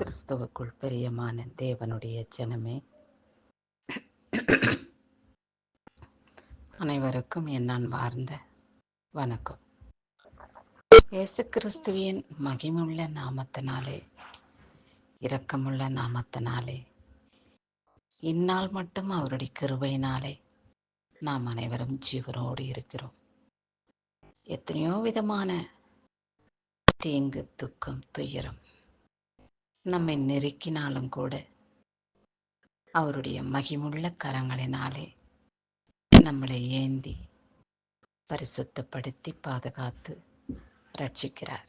கிறிஸ்துவுக்குள் பிரியமான தேவனுடைய ஜனமே. அனைவருக்கும் என் வார்ந்த வணக்கம். இயேசு கிறிஸ்துவின் மகிமுள்ள நாமத்தினாலே இரக்கமுள்ள நாமத்தினாலே இந்நாள் மட்டும் அவருடைய கிருபையினாலே நாம் அனைவரும் ஜீவனோடு இருக்கிறோம். எத்தனையோ விதமான தீங்கு துக்கம் துயரம் நம்மை நெருக்கினாலும் கூட அவருடைய மகிமுள்ள கரங்களினாலே நம்மளை ஏந்தி பரிசுத்தப்படுத்தி பாதுகாத்து ரட்சிக்கிறார்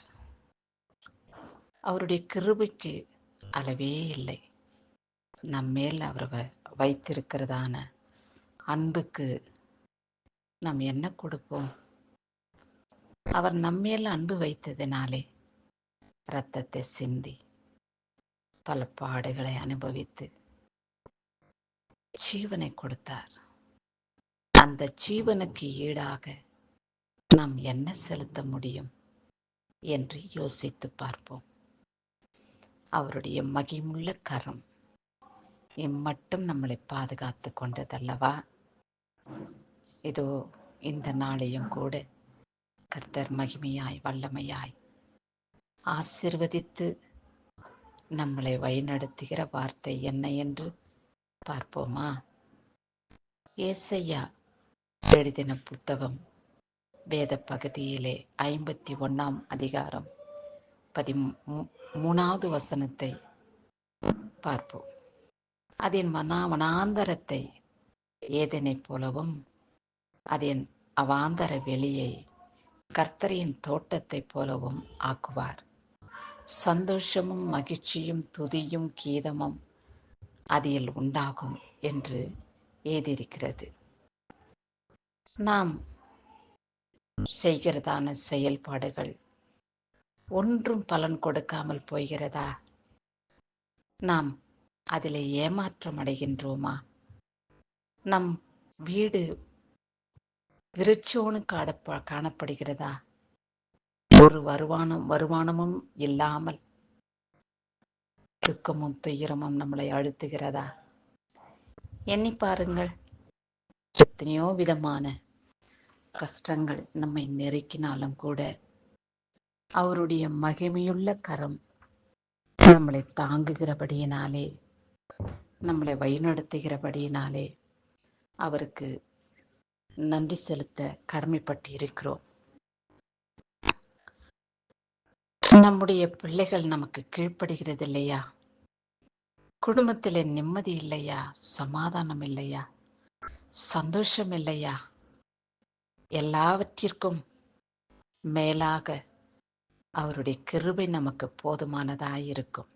அவருடைய கிருபைக்கு அளவே இல்லை. நம்மேல் அவர் வ- வைத்திருக்கிறதான அன்புக்கு நாம் என்ன கொடுப்போம்? அவர் நம்மேல் அன்பு வைத்ததினாலே இரத்தத்தை சிந்தி பல பாடுகளை அனுபவித்து ஜீவனை கொடுத்தார். அந்த ஜீவனுக்கு ஈடாக நாம் என்ன செலுத்த முடியும் என்று யோசித்து பார்ப்போம். அவருடைய மகிமுள்ள கரம் இம்மட்டும் நம்மளை பாதுகாத்து கொண்டதல்லவா? இதோ இந்த நாளையும் கூட கர்த்தர் மகிமையாய் வல்லமையாய் ஆசிர்வதித்து நம்மளை வழிநடத்துகிற வார்த்தை என்ன என்று பார்ப்போமா? ஏசையா எழுதின புத்தகம் வேத பகுதியிலே ஐம்பத்தி ஒன்றாம் அதிகாரம் பதி மூணாவது வசனத்தை பார்ப்போம். அதன் மனா வனாந்தரத்தை ஏதனைப் போலவும் அதன் அவாந்தர வெளியை கர்த்தரின் தோட்டத்தைப் போலவும் ஆக்குவார். சந்தோஷமும் மகிழ்ச்சியும் துதியும் கீதமும் அதில் உண்டாகும் என்று ஏதிருக்கிறது நாம் செய்கிறதான செயல்பாடுகள் ஒன்றும் பலன் கொடுக்காமல் போகிறதா? நாம் அதில் ஏமாற்றம் அடைகின்றோமா? நம் வீடு விருட்சோனு காணப்ப காணப்படுகிறதா? ஒரு வருமானம் வருமானமும் இல்லாமல் துக்கமும் துயரமும் நம்மளை அழுத்துகிறதா? எண்ணி பாருங்கள். எத்தனையோ விதமான கஷ்டங்கள் நம்மை நெருக்கினாலும் கூட அவருடைய மகிமையுள்ள கரம் நம்மளை தாங்குகிறபடியினாலே நம்மளை வழிநடத்துகிறபடியினாலே அவருக்கு நன்றி செலுத்த கடமைப்பட்டு இருக்கிறோம் நம்முடைய பிள்ளைகள் நமக்கு கீழ்ப்படுகிறது இல்லையா குடும்பத்தில் நிம்மதி இல்லையா? சமாதானம் இல்லையா? சந்தோஷம் இல்லையா? எல்லாவற்றிற்கும் மேலாக அவருடைய கிருபை நமக்கு போதுமானதாய் இருக்கும்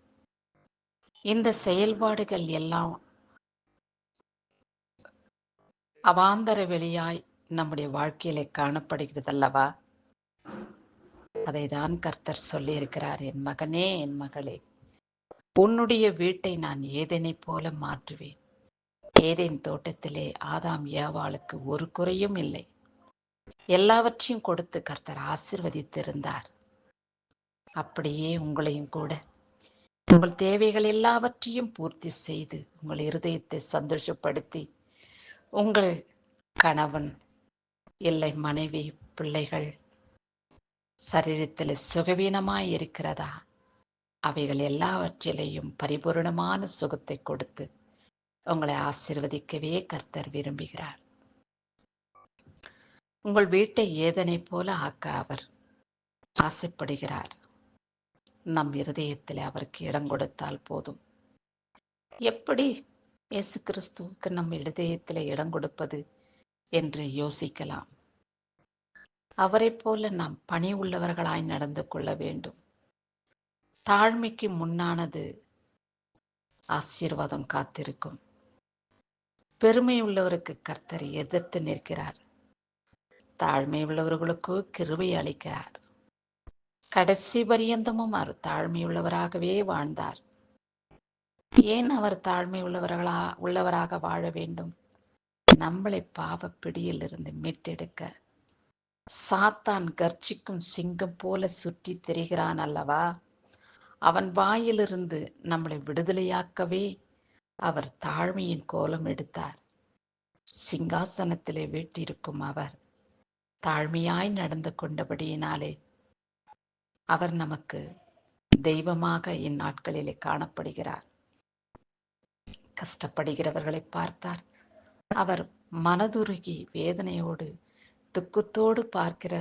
இந்த செயல்பாடுகள் எல்லாம் அவாந்தர வெளியாய் நம்முடைய வாழ்க்கையிலே காணப்படுகிறதல்லவா? அதை தான் கர்த்தர் சொல்லியிருக்கிறார் என் மகனே என் மகளே உன்னுடைய வீட்டை நான் ஏதேனை போல மாற்றுவேன். ஏதேன் தோட்டத்திலே ஆதாம் ஏவாளுக்கு ஒரு குறையும் இல்லை. எல்லாவற்றையும் கொடுத்து கர்த்தர் ஆசிர்வதித்திருந்தார். அப்படியே உங்களையும் கூட. உங்கள் தேவைகள் எல்லாவற்றையும் பூர்த்தி செய்து உங்கள் இருதயத்தை சந்தோஷப்படுத்தி உங்கள் கணவன் இல்லை மனைவி பிள்ளைகள் சரீரத்தில் சுகவீனமாய் இருக்கிறதா? அவைகள் எல்லாவற்றிலையும் பரிபூரணமான சுகத்தை கொடுத்து உங்களை ஆசிர்வதிக்கவே கர்த்தர் விரும்புகிறார். உங்கள் வீட்டை ஏதனைப் போல ஆக்க அவர் ஆசைப்படுகிறார். நம் இருதயத்தில் அவருக்கு இடம் கொடுத்தால் போதும். எப்படி இயேசு கிறிஸ்துவுக்கு நம் இருதயத்தில் இடம் கொடுப்பது என்று யோசிக்கலாம். அவரைப் போல நாம் பணி உள்ளவர்களாய் நடந்து கொள்ள வேண்டும். தாழ்மைக்கு முன்னானது ஆசீர்வாதம் காத்திருக்கும். பெருமை உள்ளவருக்கு கர்த்தர் எதிர்த்து நிற்கிறார். தாழ்மை உள்ளவர்களுக்கு கிருபை அளிக்கிறார். கடைசி பரியந்தமும் அவர் தாழ்மை உள்ளவராகவே வாழ்ந்தார். ஏன் அவர் தாழ்மை உள்ளவர்களா உள்ளவராக வாழ வேண்டும்? நம்மளை பாவ பிடியிலிருந்து மீட்டெடுக்க சாத்தான் கர்ச்சிக்கும் சிங்கம் போல சுற்றி திரிகிறான் அல்லவா? அவன் வாயிலிருந்து நம்மளை விடுதலையாக்கவே அவர் தாழ்மையின் கோலம் எடுத்தார். சிங்காசனத்திலே வீட்டிருக்கும் அவர் தாழ்மையாய் நடந்து கொண்டபடியினாலே அவர் நமக்கு தெய்வமாக இந்நாட்களிலே காணப்படுகிறார். கஷ்டப்படுகிறவர்களை பார்த்தார். அவர் மனதுருகி வேதனையோடு துக்கத்தோடு பார்க்கிற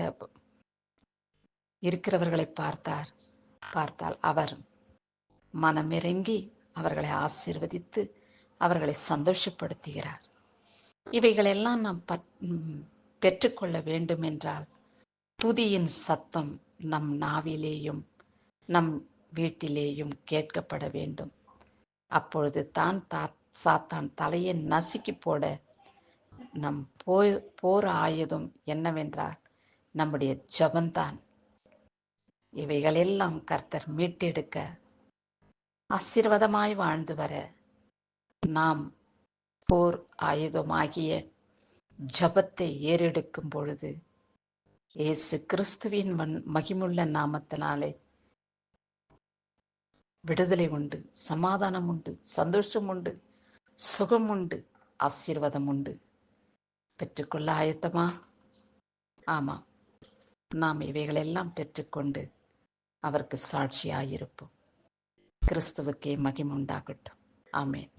இருக்கிறவர்களை பார்த்தார். பார்த்தால் அவர் மனமிறங்கி அவர்களை ஆசீர்வதித்து அவர்களை சந்தோஷப்படுத்துகிறார். இவைகளெல்லாம் நாம் பத் பெற்றுக்கொள்ள வேண்டும் என்றால் துதியின் சத்தம் நம் நாவிலேயும் நம் வீட்டிலேயும் கேட்கப்பட வேண்டும். அப்பொழுது தான் தா சாத்தான் தலையை நசுக்கி போட நம் போய் போர் ஆயுதம் என்னவென்றால் நம்முடைய ஜபந்தான். இவைகளெல்லாம் கர்த்தர் மீட்டெடுக்க ஆசீர்வாதமாய் வாழ்ந்து வர நாம் போர் ஆயுதமாகிய ஜபத்தை ஏறெடுக்கும் பொழுது இயேசு கிறிஸ்துவின் மகிமுள்ள நாமத்தினாலே விடுதலை உண்டு சமாதானம் உண்டு சந்தோஷம் உண்டு சுகம் உண்டு ஆசீர்வாதம் உண்டு. பெற்றுக்கொள்ள ஆயத்தமா ஆமாம் நாம் இவைகளெல்லாம் பெற்றுக்கொண்டு அவருக்கு சாட்சியாயிருப்போம். கிறிஸ்துவுக்கே மகிமுண்டாகட்டும் ஆமேன்.